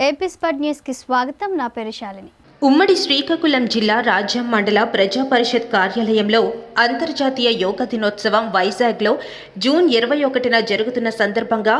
AP స్పడ్ న్యూస్కి స్వాగతం. నా పేరు శాలిని. ఉమ్మడి శ్రీకాకుళం జిల్లా రాజ్యం మండల ప్రజా పరిషత్ కార్యాలయంలో అంతర్జాతీయ యోగా దినోత్సవం వైజాగ్లో జూన్ ఇరవై ఒకటిన జరుగుతున్న సందర్భంగా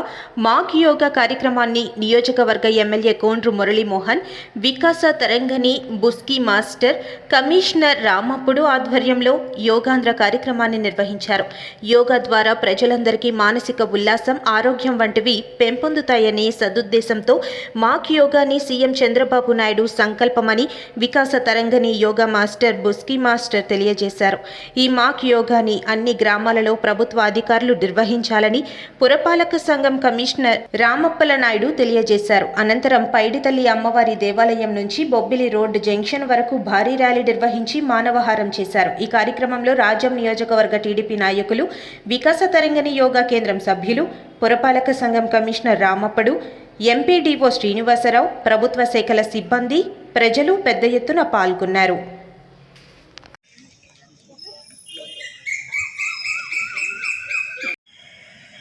మాక్ యోగా కార్యక్రమాన్ని నియోజకవర్గ MLA Kondru Muralimohan Vikasa Tarangini Buski master commissioner రామప్పుడు ఆధ్వర్యంలో యోగాంధ్ర కార్యక్రమాన్ని నిర్వహించారు. యోగా ద్వారా ప్రజలందరికీ మానసిక ఉల్లాసం ఆరోగ్యం వంటివి పెంపొందుతాయనే సదుద్దేశంతో మాక్ యోగాని సీఎం చంద్రబాబు నాయుడు సంకల్పమని వికాస తరంగని యోగా మాస్టర్ బుస్కీ మాస్టర్ తెలియజేశారు. ఈ మాక్ యోగాని అన్ని గ్రామాలలో ప్రభుత్వ అధికారులు నిర్వహించాలని పురపాలక సంఘం కమిషనర్ రామప్పల నాయుడు తెలియజేశారు. అనంతరం పైడితల్లి అమ్మవారి దేవాలయం నుంచి బొబ్బిలి రోడ్డు జంక్షన్ వరకు భారీ ర్యాలీ నిర్వహించి మానవహారం చేశారు. ఈ కార్యక్రమంలో రాజ్యం నియోజకవర్గ టీడీపీ నాయకులు వికాస తరంగని యోగా కేంద్రం సభ్యులు పురపాలక సంఘం కమిషనర్ రామప్పడు ఎంపీడీఓ శ్రీనివాసరావు ప్రభుత్వ శాఖల సిబ్బంది ప్రజలు పెద్ద ఎత్తున పాల్గొన్నారు.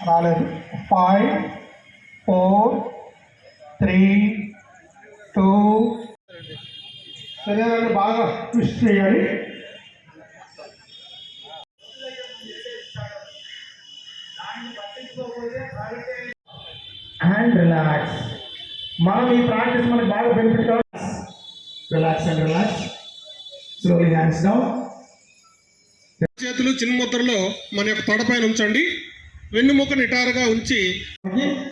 రాలేదు. ఫైవ్ ఫోర్ త్రీ టూ శరీరాన్ని బాగా ట్విస్ట్ చేయాలి. అండ్ రిలాక్స్ మనం ఈ ప్రాక్టీస్ మనకి బాగా బెనిఫిట్ కావాలి. Relax and relax slowly hands down చేతులు చిన్న ముద్రలో మన యొక్క తొడపైన ఉంచండి. వెన్నుముక నిటారుగా ఉంచి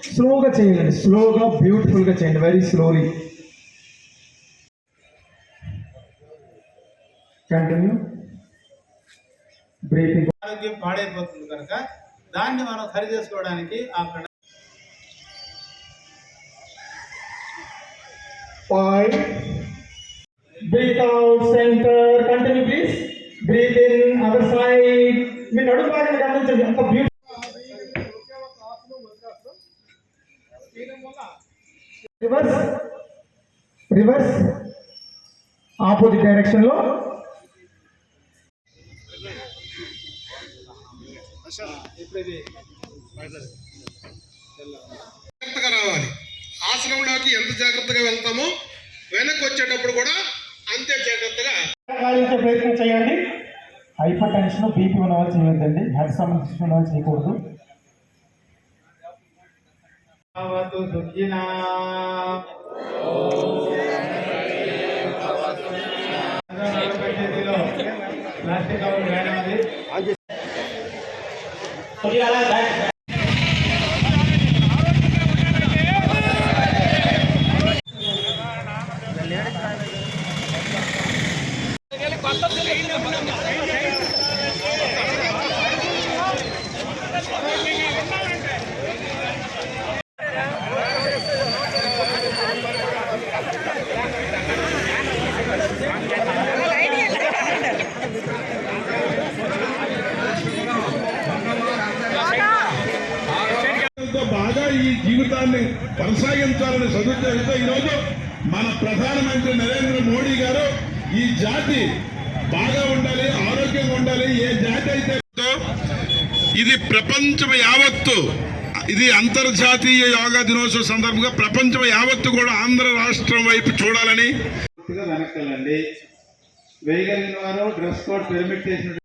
స్లోగా చేయాలండి స్లోగా బ్యూటిఫుల్గా చేయండి. వెరీ స్లోలీ కంటిన్యూ బ్రీతింగ్ ఆరోగ్యం పాడైపోతుంది కనుక దాన్ని మనం సరి చేసుకోవడానికి ఆ five breathe out centre continue please breathe in other side మీ నడుము భాగాన్ని గమనించండి. ఎంత బ్యూటిఫుల్ రివర్స్ రివర్స్ ఆపోజిట్ డైరెక్షన్లో. జాగ్రత్తగా రావాలి. ఆసనంలోకి ఎంత జాగ్రత్తగా వెళ్తామో వెనక్కి వచ్చేటప్పుడు కూడా అంతే జాగ్రత్తగా కాలించే ప్రయత్నం చేయండి. హైపర్ టెన్షన్ బీపీ ఉన్న వాళ్ళు చేయొద్దండి హెడ్ సంబంధించిన వాళ్ళు చేయకూడదు. సుఖినా ప్లాస్టిక్ కవర్ వేయడం అది తో బాగా ఈ జీవితాన్ని కొనసాగించాలని సదుద్దేశంతో ఈరోజు మన ప్రధానమంత్రి నరేంద్ర మోడీ గారు ఈ జాతి బాగా ఉండాలి ఆరోగ్యంగా ఉండాలి ఏ జాతి అయితే ఇది ప్రపంచం యావత్తు ఇది అంతర్జాతీయ యోగా దినోత్సవ సందర్భంగా ప్రపంచం యావత్తు కూడా ఆంధ్ర రాష్ట్రం వైపు చూడాలని వెనక్కి వెళ్ళండి. వేయగలిగిన వారు డ్రెస్ కోడ్ పెర్మిట్ చేసిన